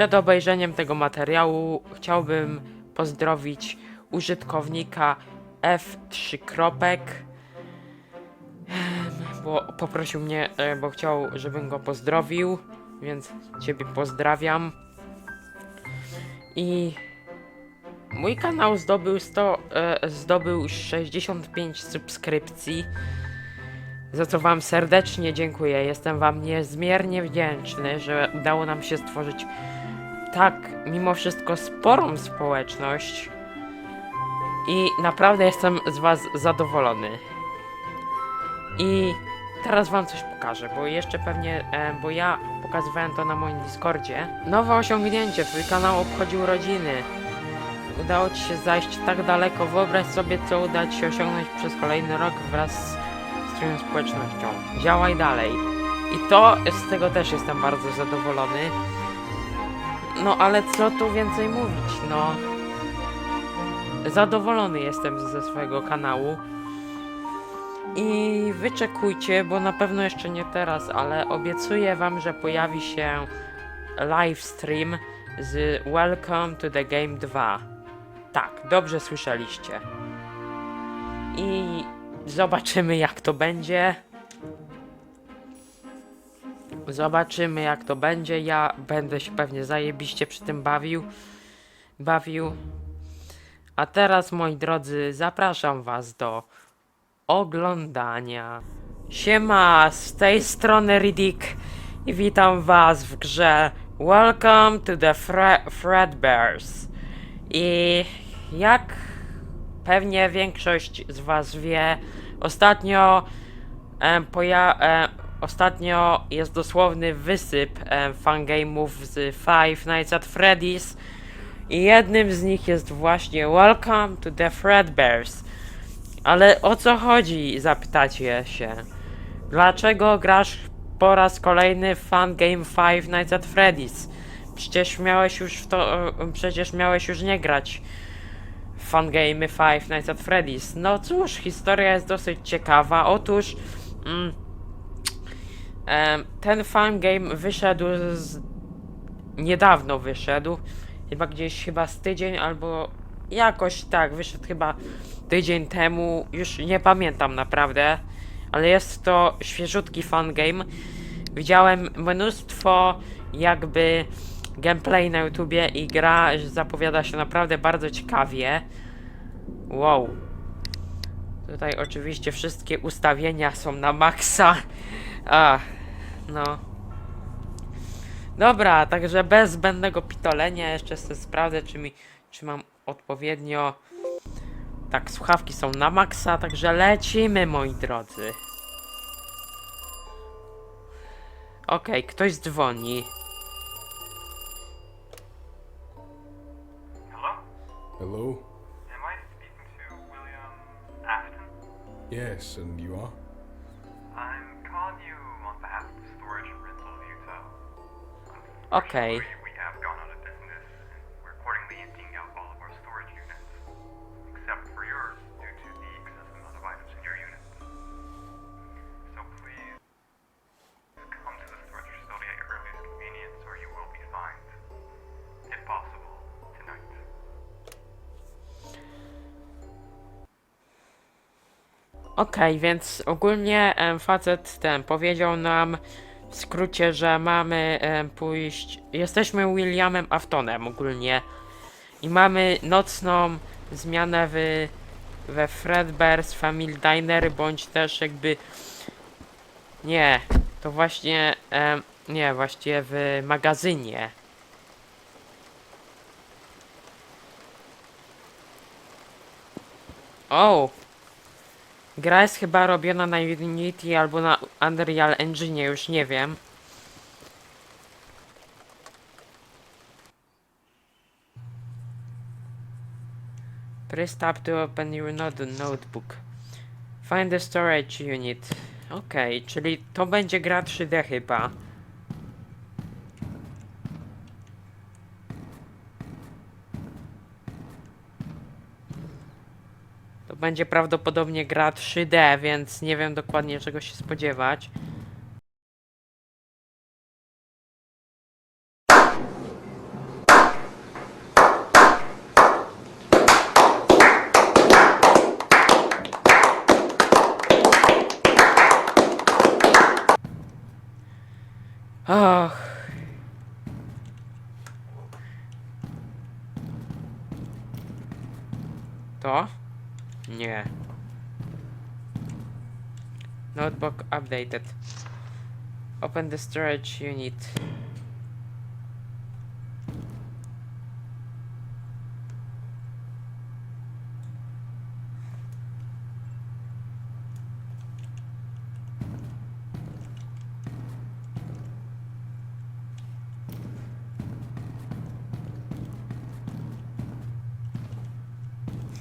Przed obejrzeniem tego materiału chciałbym pozdrowić użytkownika F3 kropek, bo poprosił mnie, e, bo chciał, żebym go pozdrowił, więc ciebie pozdrawiam. I mój kanał zdobył 100, e, zdobył 65 subskrypcji. Za co Wam serdecznie dziękuję. Jestem Wam niezmiernie wdzięczny, że udało nam się stworzyć tak, mimo wszystko, sporą społeczność. I naprawdę jestem z Was zadowolony. I teraz Wam coś pokażę, bo jeszcze pewnie, e, bo ja pokazywałem to na moim Discordzie. Nowe osiągnięcie, Twój kanał obchodził rodziny. Udało Ci się zajść tak daleko, wyobraź sobie, co uda Ci się osiągnąć przez kolejny rok wraz z swoją społecznością. Działaj dalej. I to, z tego też jestem bardzo zadowolony. No ale co tu więcej mówić, no. Zadowolony jestem ze swojego kanału. I wyczekujcie, bo na pewno jeszcze nie teraz, ale obiecuję wam, że pojawi się live stream z Welcome to the Game 2. Tak, dobrze słyszeliście. I zobaczymy jak to będzie. Zobaczymy jak to będzie. Ja będę się pewnie zajebiście przy tym bawił. Bawił. A teraz moi drodzy, zapraszam was do oglądania. Siema, z tej strony Riddick i witam was w grze Welcome to the Fre Fredbears. I jak pewnie większość z was wie, ostatnio em, poja e, ostatnio jest dosłowny wysyp em, fangame'ów z Five Nights at Freddy's i jednym z nich jest właśnie Welcome to the Fredbears. Ale o co chodzi, zapytacie się. Dlaczego grasz po raz kolejny w fan game Five Nights at Freddy's? Przecież miałeś już w to, e, przecież miałeś już nie grać w fan game Five Nights at Freddy's. No cóż, historia jest dosyć ciekawa. Otóż mm, ten fan game wyszedł z... niedawno wyszedł. Chyba gdzieś chyba z tydzień albo jakoś tak, wyszedł chyba tydzień temu, już nie pamiętam naprawdę, ale jest to świeżutki fangame. Widziałem mnóstwo jakby gameplay na YouTubie i gra zapowiada się naprawdę bardzo ciekawie. Wow. Tutaj oczywiście wszystkie ustawienia są na maksa. A, no. Dobra, także bez zbędnego pitolenia jeszcze sobie sprawdzę, czy mi, czy mam odpowiednio tak, słuchawki są na maksa, także lecimy, moi drodzy. Okej, ktoś dzwoni. Hello? Hello? Am I speaking to William Afton? Yes, and you are? Unfortunately, We have gone out of business, and we're accordingly emptying out all of our storage units, except for yours due to the excessive amount of items in your unit. So please come to the storage facility at your earliest convenience, or you will be fined, if possible, tonight. Okej, więc ogólnie facet ten powiedział nam w skrócie, że mamy em, pójść. Jesteśmy Williamem Aftonem ogólnie. I mamy nocną zmianę w, we Fredbear's Family Diner, bądź też jakby. Nie, to właśnie. Em, nie, właściwie w magazynie. O! Gra jest chyba robiona na Unity albo na Unreal Engine, już nie wiem. Press tab to open your notebook. Find the storage unit. Okej, czyli to będzie gra 3D chyba. Będzie prawdopodobnie gra 3D, więc nie wiem dokładnie czego się spodziewać. Och. To? Nie. Notebook updated. Open the storage unit.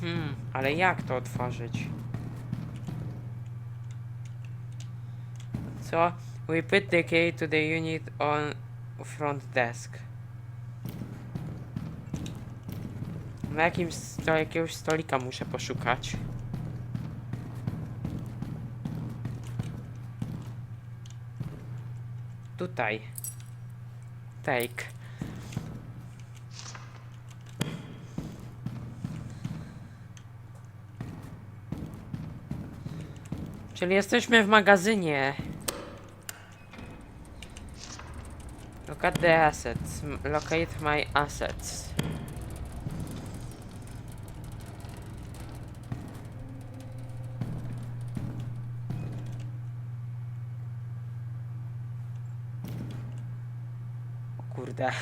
Hmm, ale jak to otworzyć? Co? We put the key to the unit on front desk. Na jakim sto jakiegoś stolika muszę poszukać. Tutaj. Take. Czyli jesteśmy w magazynie. Look at the assets. Locate my assets. Kurde.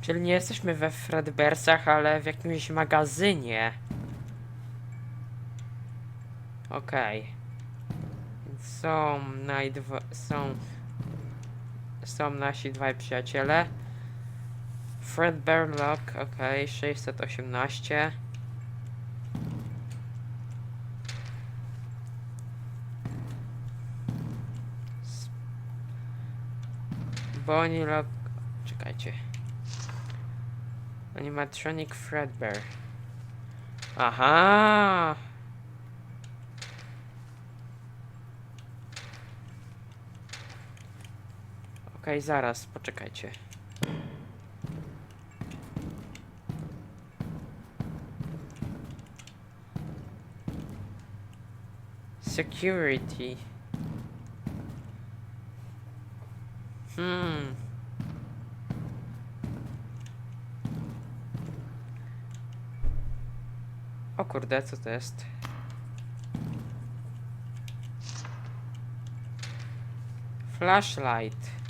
Czyli nie jesteśmy we Fredbearsach, ale w jakimś magazynie. Okej. Więc Są najdwa... są... Są nasi dwaj przyjaciele. Fredbear Lock, okej, 618. S- Bonnie Lock... Czekajcie. Animatronic Fredbear. Aha! Okej, zaraz, poczekajcie. Security. Hmm. O kurde, co to jest? Flashlight.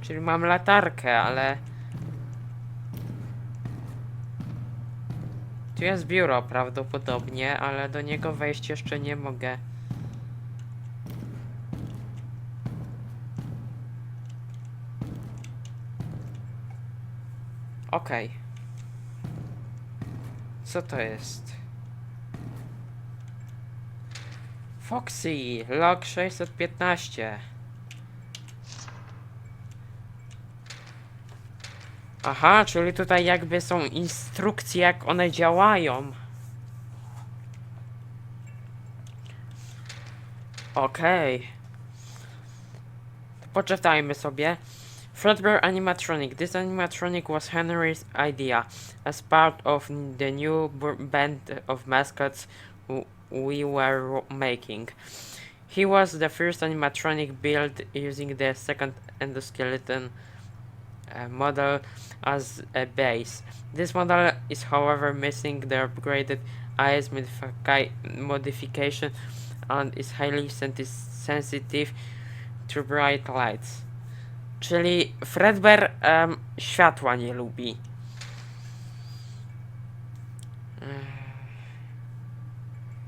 Czyli mam latarkę, ale... Tu jest biuro prawdopodobnie, ale do niego wejść jeszcze nie mogę. Okej. Co to jest? Foxy, log 615. Aha, czyli tutaj jakby są instrukcje, jak one działają. Okej. To Poczytajmy sobie. Fredbear Animatronic. This animatronic was Henry's idea as part of the new band of mascots we were making. He was the first animatronic built using the second endoskeleton uh, model as a base. This model is, however, missing the upgraded eyes modifi- modification and is highly sensitive to bright lights. Czyli Fredbear em, światła nie lubi.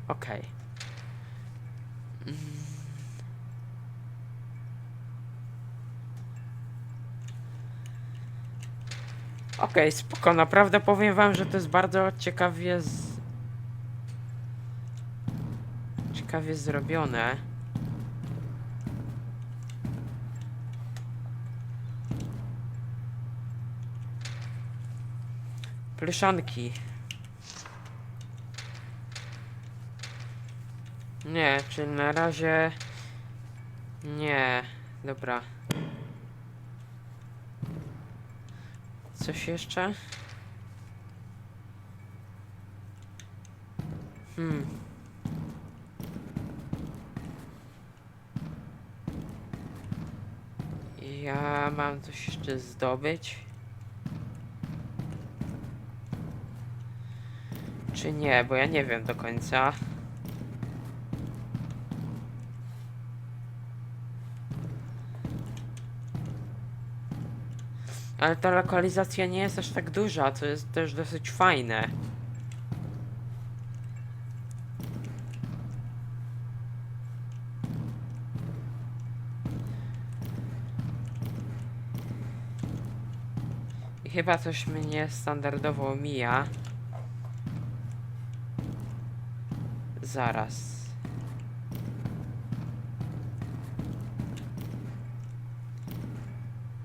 Okej. Mm. Okej, spoko, naprawdę powiem wam, że to jest bardzo ciekawie z... Ciekawie zrobione. Plyszanki. Nie, czyli na razie... Nie, dobra. Coś jeszcze? Hmm. Ja mam coś jeszcze zdobyć? Czy nie? Bo ja nie wiem do końca. Ale ta lokalizacja nie jest aż tak duża, co jest też dosyć fajne. Chyba coś mnie standardowo mija. Zaraz.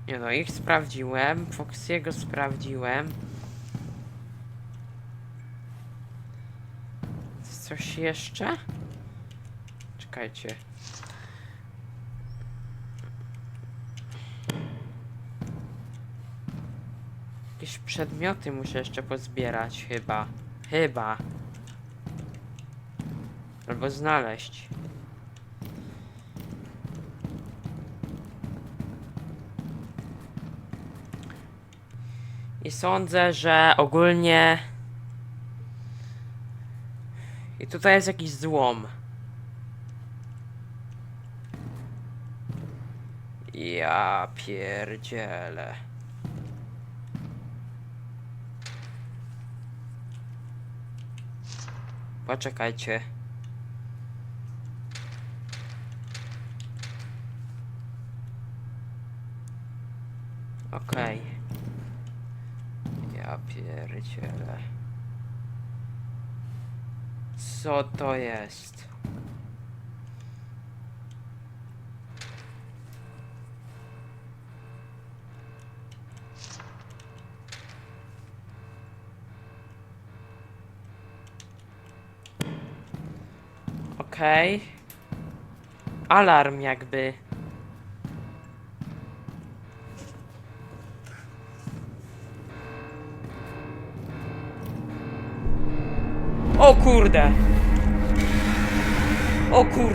Nie no, ich sprawdziłem, Foxiego sprawdziłem. Coś jeszcze? Czekajcie. Jakieś przedmioty muszę jeszcze pozbierać, chyba. Chyba. Albo znaleźć. I sądzę, że ogólnie. I tutaj jest jakiś złom. Ja pierdzielę. Poczekajcie. Okej. Ja pierdzielę. Co to jest? Okej. Alarm jakby.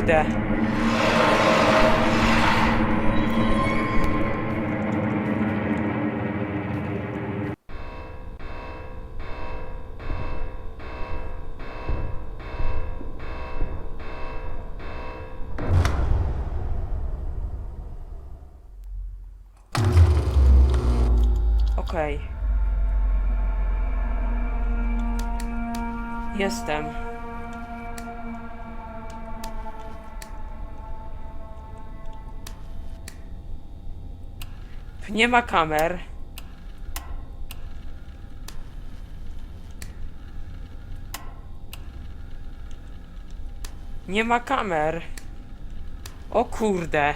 Kurde! Okej. Jestem. Nie ma kamer. Nie ma kamer. O kurde.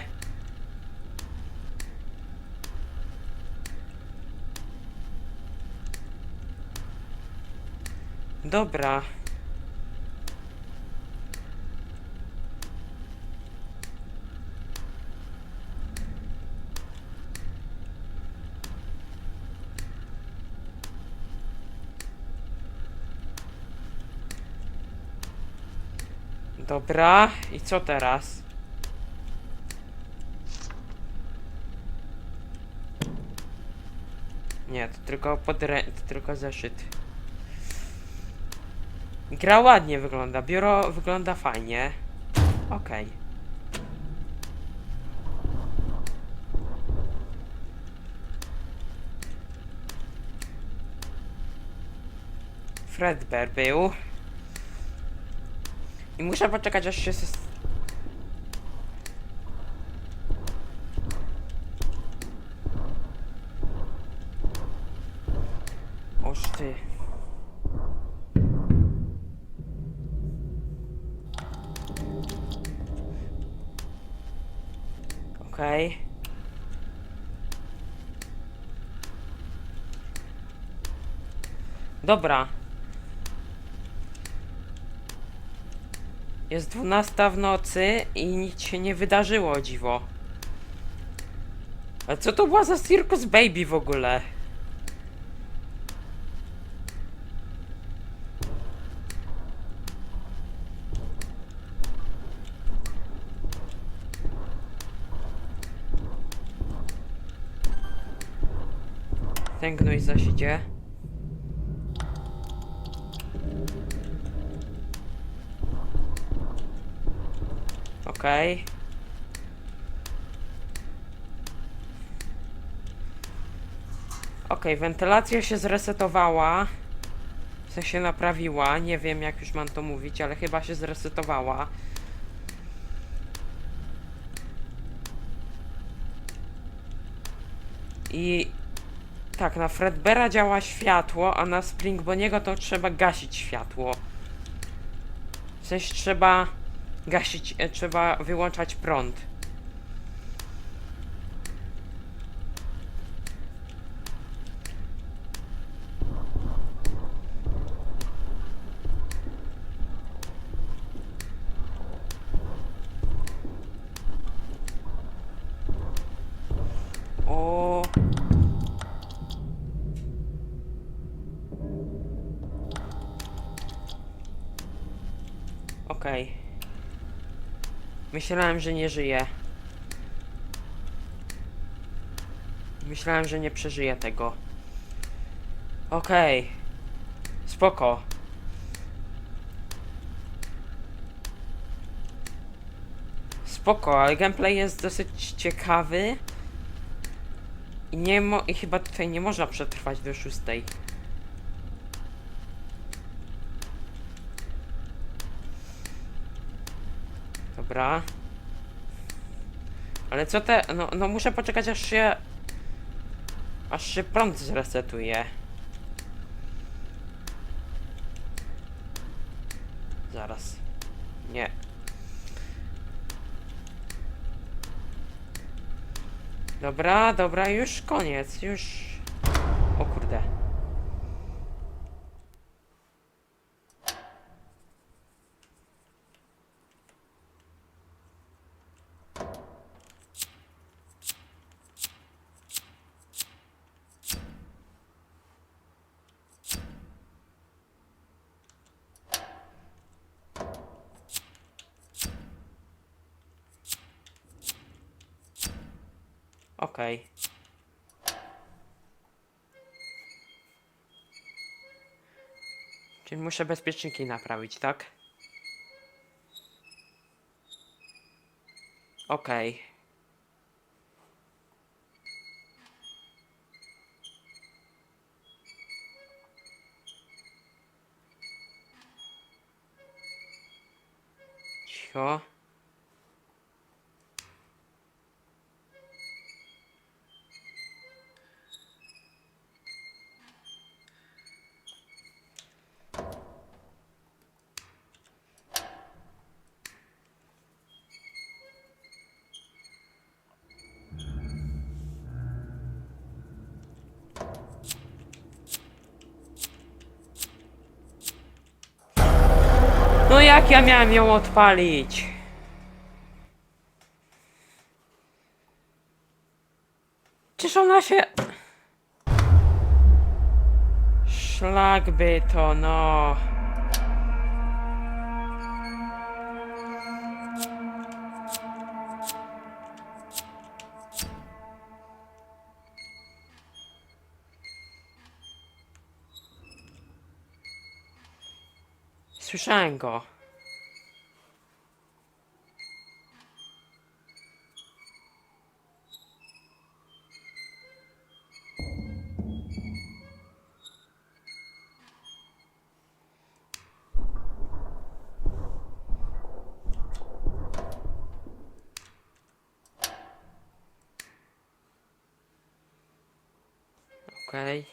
Dobra. Dobra, i co teraz? Nie, to tylko podrę... to tylko zeszyt. Gra ładnie wygląda, biuro wygląda fajnie. Okej. Fredbear był. I muszę poczekać aż się... Oż ty. Okej. Dobra. Jest 12 w nocy i nic się nie wydarzyło, dziwo. A co to była za Circus Baby w ogóle? Ten gnój zaś. Okej. Okej, wentylacja się zresetowała. W sensie naprawiła. Nie wiem jak już mam to mówić, ale chyba się zresetowała. I tak, na Fredbera działa światło, a na Springboniego to trzeba gasić światło. W sensie trzeba gasić, e, trzeba wyłączać prąd. O. Okej. Myślałem, że nie żyje. Myślałem, że nie przeżyję tego. Okej. Spoko. Spoko, ale gameplay jest dosyć ciekawy. I nie mo i chyba tutaj nie można przetrwać do szóstej. Dobra. Ale co te... No, no muszę poczekać aż się... Aż się prąd zresetuje. Zaraz. Nie. Dobra, dobra, już koniec, już... O kurde. Okej. Czyli muszę bezpieczniki naprawić, tak? Okej. Cicho. Jak ja miałem ją odpalić? Czyż ona się... Szlak by to, no. Słyszałem go. Okej.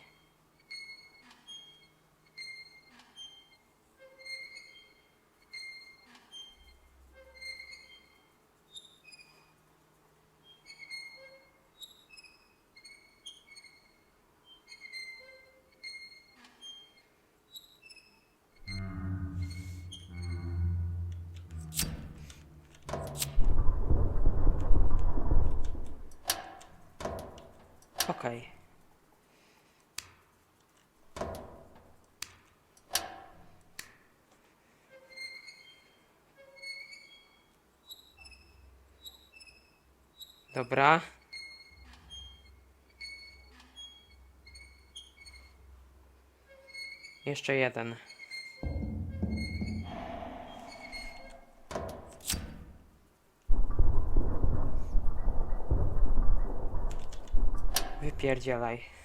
Dobra. Jeszcze jeden. Wypierdzielaj.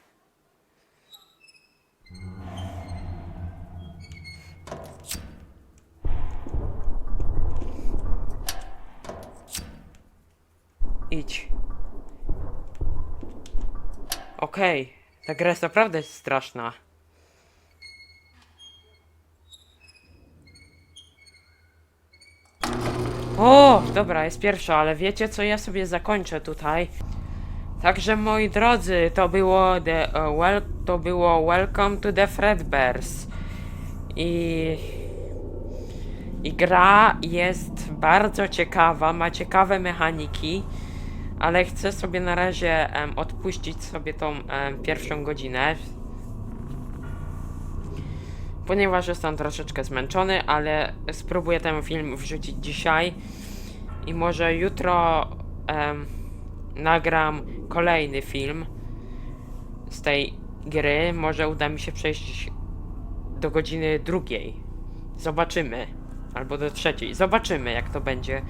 nowe. Okej. Okej, ta gra jest naprawdę straszna. O, dobra, jest pierwsza, ale wiecie co, ja sobie zakończę tutaj. Także moi drodzy, to było the, uh, to było Welcome to the Fredbears. I i gra jest bardzo ciekawa, ma ciekawe mechaniki, ale chcę sobie na razie odpuścić sobie tą pierwszą godzinę. Ponieważ jestem troszeczkę zmęczony, ale spróbuję ten film wrzucić dzisiaj i może jutro nagram kolejny film z tej gry. Może uda mi się przejść do godziny drugiej. Zobaczymy. Albo do trzeciej. Zobaczymy, jak to będzie.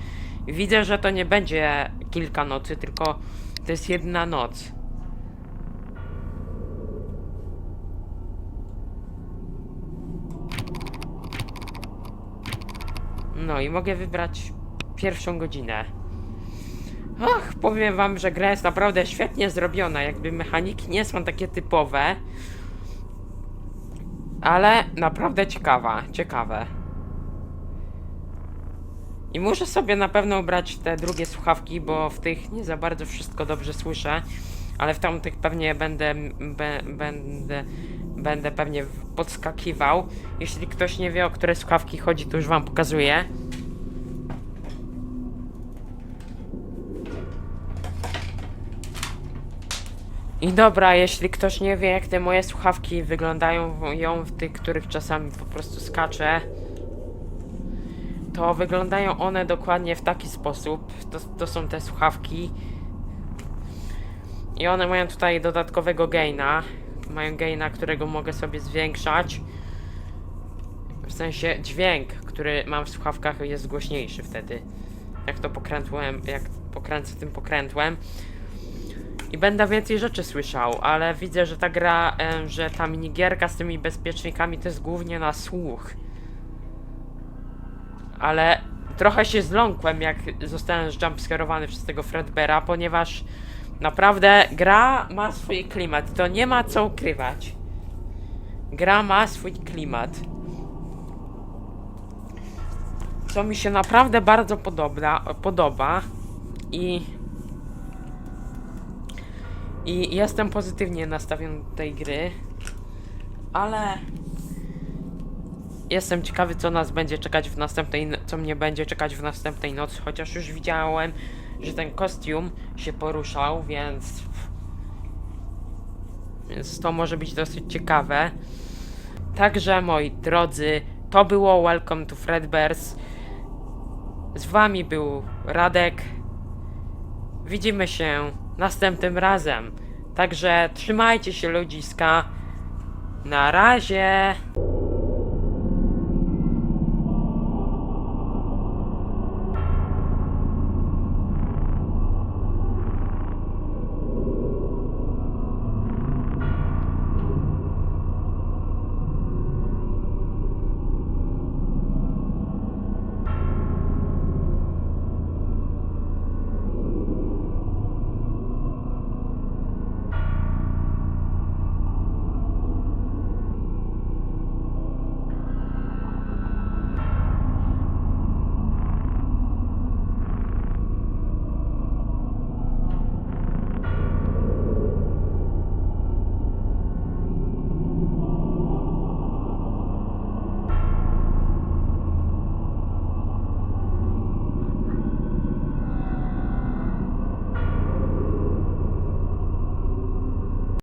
Widzę, że to nie będzie kilka nocy, tylko to jest jedna noc. No i mogę wybrać pierwszą godzinę. Ach, powiem wam, że gra jest naprawdę świetnie zrobiona. Jakby mechaniki nie są takie typowe. Ale naprawdę ciekawa, ciekawe. I muszę sobie na pewno ubrać te drugie słuchawki, bo w tych nie za bardzo wszystko dobrze słyszę, ale w tamtych pewnie będę, be, będę, będę pewnie podskakiwał. Jeśli ktoś nie wie o które słuchawki chodzi, to już wam pokazuję. I dobra, jeśli ktoś nie wie jak te moje słuchawki wyglądają ją w tych, których czasami po prostu skaczę, to wyglądają one dokładnie w taki sposób. To, to są te słuchawki. I one mają tutaj dodatkowego gaina. Mają gaina, którego mogę sobie zwiększać. W sensie dźwięk, który mam w słuchawkach jest głośniejszy wtedy. Jak to pokrętłem, jak pokręcę tym pokrętłem. I będę więcej rzeczy słyszał, ale widzę, że ta gra, że ta minigierka z tymi bezpiecznikami to jest głównie na słuch ale trochę się zląkłem, jak zostałem jumpscarowany przez tego Fredbera, ponieważ naprawdę gra ma swój klimat. To nie ma co ukrywać. Gra ma swój klimat. Co mi się naprawdę bardzo podoba, podoba i i jestem pozytywnie nastawiony do tej gry, ale Jestem ciekawy, co nas będzie czekać w następnej, no- co mnie będzie czekać w następnej nocy, chociaż już widziałem, że ten kostium się poruszał, więc... Więc to może być dosyć ciekawe. Także, moi drodzy, to było Welcome to Fredbears. Z wami był Radek. Widzimy się następnym razem. Także trzymajcie się ludziska. Na razie.